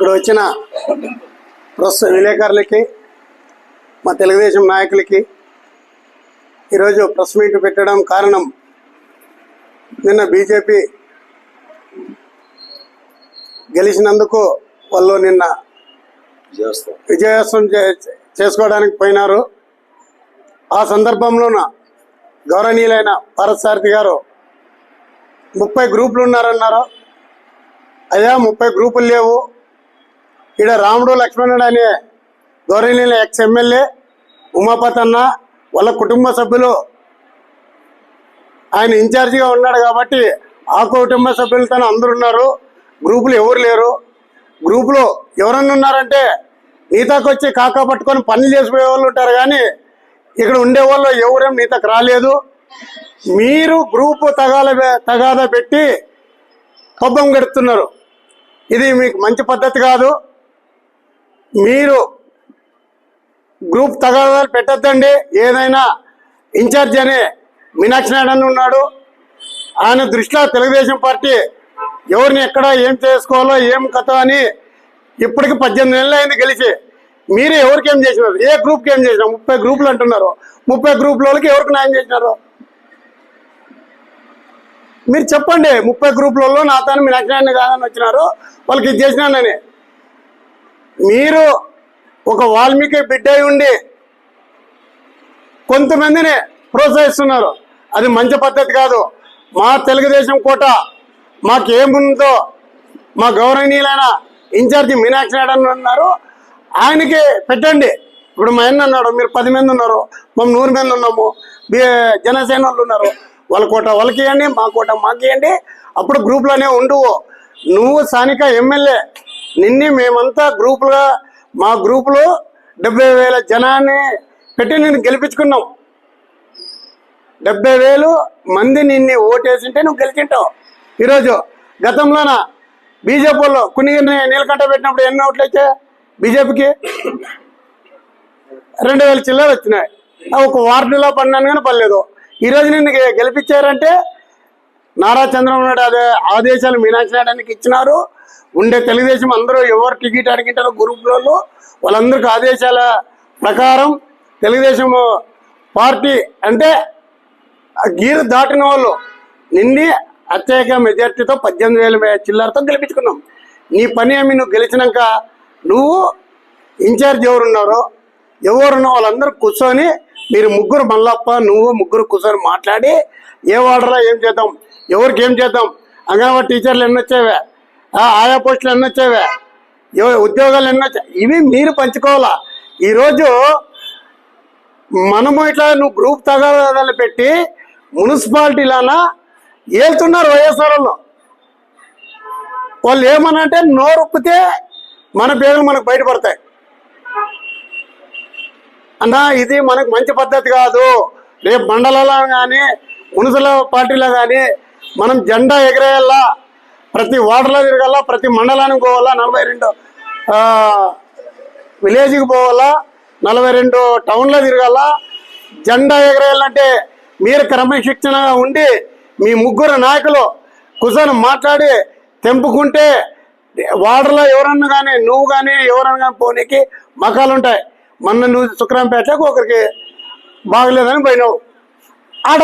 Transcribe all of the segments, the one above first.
ఇక్కడ వచ్చిన ప్రస్తుత విలేకరులకి మా తెలుగుదేశం నాయకులకి ఈరోజు ప్రెస్ మీట్ పెట్టడం కారణం నిన్న బీజేపీ గెలిచినందుకు వాళ్ళు నిన్న విజయోత్సవం చే- చేసుకోవడానికి పోయినారు. ఆ సందర్భంలోన గౌరవనీయులైన పారసారథి గారు ముప్పై గ్రూపులు ఉన్నారన్నారు. అయ్యా ముప్పై గ్రూపులు లేవు. ఇక్కడ రాముడు లక్ష్మణుడు అనే గౌరవనీయుల ఎక్స్ ఎమ్మెల్యే ఉమాపత్ అన్న వాళ్ళ కుటుంబ సభ్యులు ఆయన ఇన్ఛార్జిగా ఉన్నాడు కాబట్టి ఆ కుటుంబ సభ్యులతో అందరు ఉన్నారు. గ్రూపులు ఎవరు లేరు. గ్రూపులో ఎవరన్నా ఉన్నారంటే నీతాకు వచ్చి కాకా పట్టుకొని పనులు చేసిపోయే వాళ్ళు ఉంటారు కానీ ఇక్కడ ఉండే వాళ్ళు ఎవరేం నీతకు రాలేదు. మీరు గ్రూపు తగాల తగాదా పెట్టి పబ్బం గడుపుతున్నారు. ఇది మీకు మంచి పద్ధతి కాదు. మీరు గ్రూప్ తగాదాలు పెట్టద్దండి. ఏదైనా ఇన్ఛార్జ్ అనే మీనాక్షి నాయుడు అని ఉన్నాడు. ఆయన దృష్టిలో తెలుగుదేశం పార్టీ ఎవరిని ఎక్కడ ఏం చేసుకోవాలో ఏం కథ అని ఇప్పటికి పద్దెనిమిది నెలలు అయింది గెలిచి. మీరు ఎవరికి ఏం చేసినారు? ఏ గ్రూప్కి ఏం చేసినారు? ముప్పై గ్రూపులు అంటున్నారు. ముప్పై గ్రూపులకి ఎవరికి న్యాయం చేసినారు? మీరు చెప్పండి. ముప్పై గ్రూపులలో నా తాను మీ నచ్చినాన్ని కాదని వచ్చినారు. వాళ్ళకి ఇది చేసినానని. మీరు ఒక వాల్మీకి బిడ్డ అయి ఉండి కొంతమందిని ప్రోత్సహిస్తున్నారు. అది మంచి పద్ధతి కాదు. మా తెలుగుదేశం కోట మాకేముందో మా గౌరవనీయులైన ఇన్ఛార్జి మీనాక్షి నాయుడు అన్నారు. ఉన్నారు ఆయనకి పెట్టండి. ఇప్పుడు మా ఆయన అన్నాడు మీరు పది మంది ఉన్నారు మేము నూరు మంది ఉన్నాము జనసేన వాళ్ళు ఉన్నారు. వాళ్ళ కోట వాళ్ళకి ఇవ్వండి మా కోట మాకు ఇవ్వండి. అప్పుడు గ్రూప్లోనే ఉండువు నువ్వు స్థానిక ఎమ్మెల్యే నిన్ని మేమంతా గ్రూపులుగా మా గ్రూపులో డెబ్బై వేల జనాన్ని పెట్టి నేను గెలిపించుకున్నాం. డెబ్బై వేలు మంది నిన్ను ఓటేసింటే నువ్వు గెలిచింటావు. ఈరోజు గతంలోన బీజేపీలో కొన్ని నీలకంట పెట్టినప్పుడు ఎన్ని ఓట్లు బీజేపీకి? రెండు వేల చిల్లర వచ్చినాయి. ఒక వార్డులో పడినాను కానీ పర్లేదు. ఈరోజు నిన్ను గెలిపించారంటే నారా చంద్రబాబు నాయుడు అదే ఆదేశాలు మీనాక్షి నాయుడానికి ఇచ్చినారు. ఉండే తెలుగుదేశం అందరూ ఎవరు టికెట్ అడిగింటారో గ్రూప్లలో వాళ్ళందరికీ ఆదేశాల ప్రకారం తెలుగుదేశం పార్టీ అంటే ఆ గీరు దాటిన వాళ్ళు నిన్ని అత్యధిక మెజార్టీతో పద్దెనిమిది వేల మే- చిల్లరతో గెలిపించుకున్నాం. నీ పని ఏమి? నువ్వు గెలిచినాక నువ్వు ఇన్ఛార్జ్ ఎవరున్నారో ఎవరున్నా వాళ్ళందరూ కూర్చొని మీరు ముగ్గురు మల్లప్ప నువ్వు ముగ్గురు కూర్చొని మాట్లాడి ఏ వాడరా ఏం చేద్దాం? ఎవరికి ఏం చేద్దాం? అంగన్వాడీ టీచర్లు ఎన్ని వచ్చేవే? ఆయా పోస్టులు ఎన్ని వచ్చేవే? ఉద్యోగాలు ఎన్ని ఇవి మీరు పంచుకోవాలా? ఈరోజు మనము ఇట్లా నువ్వు గ్రూప్ తగాదాలు పెట్టి మున్సిపాలిటీలానా ఏళ్తున్నారు వైఎస్ఆర్ వాళ్ళు వాళ్ళు ఏమనంటే నోరుప్పితే మన పేర్లు మనకు బయటపడతాయి. అన్నా ఇది మనకు మంచి పద్ధతి కాదు. రేపు మండలంలో కానీ మున్సిపల్ పార్టీలో కానీ మనం జెండా ఎగరేయాలా? ప్రతి వార్డులో తిరగాల? ప్రతి మండలానికి పోవాలా? నలభై రెండు విలేజ్కి పోవాలా? నలభై రెండు టౌన్లో తిరగాల? జెండా ఎగరేయాలంటే మీరు క్రమశిక్షణగా ఉండి మీ ముగ్గురు నాయకులు కుసను మాట్లాడి తెంపుకుంటే వార్డులో ఎవరన్నా కానీ నువ్వు కానీ ఎవరన్నా కానీ పోనీకి మకాలు ఉంటాయి. మొన్న నువ్వు శుక్రంపేటకు ఒకరికి బాగలేదని పోయినావు. ఆడ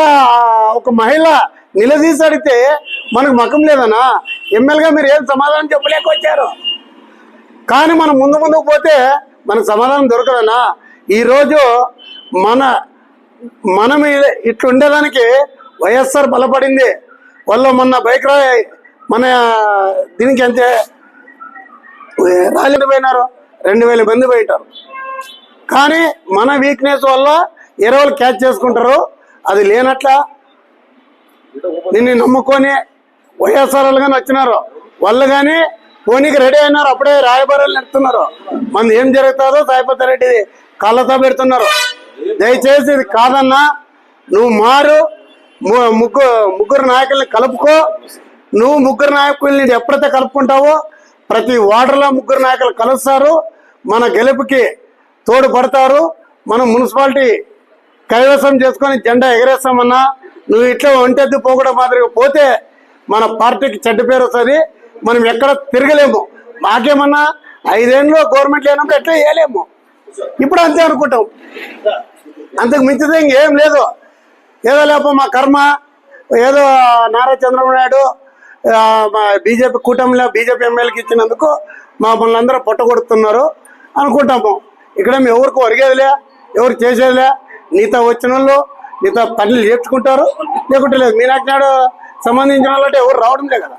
ఒక మహిళ నిలదీసి అడిగితే మనకు మకం లేదనా? ఎమ్మెల్యేగా మీరు ఏం సమాధానం చెప్పలేకొచ్చారు? కానీ మనం ముందు ముందుకు పోతే మనకు సమాధానం దొరకదనా? ఈరోజు మన మనం ఇట్లుండేదానికి ఉండేదానికి వైఎస్ఆర్ బలపడింది. వాళ్ళు మొన్న బైక్ రా మన దీనికి అంతే రాలేదు పోయినారు. రెండు వేల మంది పోయింటారు కానీ మన వీక్నెస్ వల్ల ఇరవై క్యాచ్ చేసుకుంటారు. అది లేనట్లా నిన్ను నమ్ముకొని వైఎస్ఆర్ వాళ్ళు కానీ వచ్చినారు. వాళ్ళు కానీ పోనీకి రెడీ అయినారు. అప్పుడే రాయబారాలు నెడుతున్నారు మన ఏం జరుగుతుందో సాయిపతి రెడ్డి కళ్ళతో పెడుతున్నారు. దయచేసి ఇది కాదన్నా నువ్వు మారు ము- ముగ్గురు ముగ్గురు నాయకుల్ని కలుపుకో. నువ్వు ముగ్గురు నాయకుల్ని ఎప్పుడైతే కలుపుకుంటావో ప్రతి వార్డులో ముగ్గురు నాయకులు కలుస్తారు. మన గెలుపుకి తోడుపడతారు. మనం మున్సిపాలిటీ కైవసం చేసుకొని జెండా ఎగరేస్తామన్నా నువ్వు ఇట్లా ఒంటెద్దు పోకూడదు మాదిరిగా పోతే మన పార్టీకి చెడ్డ పేరు వస్తుంది. మనం ఎక్కడ తిరగలేము. మాకేమన్నా ఐదేళ్ళు గవర్నమెంట్ లేనప్పుడు ఎట్లా చేయలేము. ఇప్పుడు అంతే అనుకుంటాం. అంతకు మించితే ఇంకేం లేదు. ఏదో లేప మా కర్మ ఏదో నారా చంద్రబాబు నాయుడు మా బీజేపీ కూటమిలో బీజేపీ ఎమ్మెల్యేకి ఇచ్చినందుకు మమ్మల్ని అందరూ పొట్టగొడుతున్నారు అనుకుంటాము. ఇక్కడ మేము ఎవరికి ఒరిగేదిలే ఎవరు చేసేదిలే. నీతో వచ్చిన వాళ్ళు మీతో పనులు చేర్చుకుంటారు లేకుంటే లేదు. మీనాటి నాడు సంబంధించిన వాళ్ళంటే ఎవరు రావడం లేదు కదా.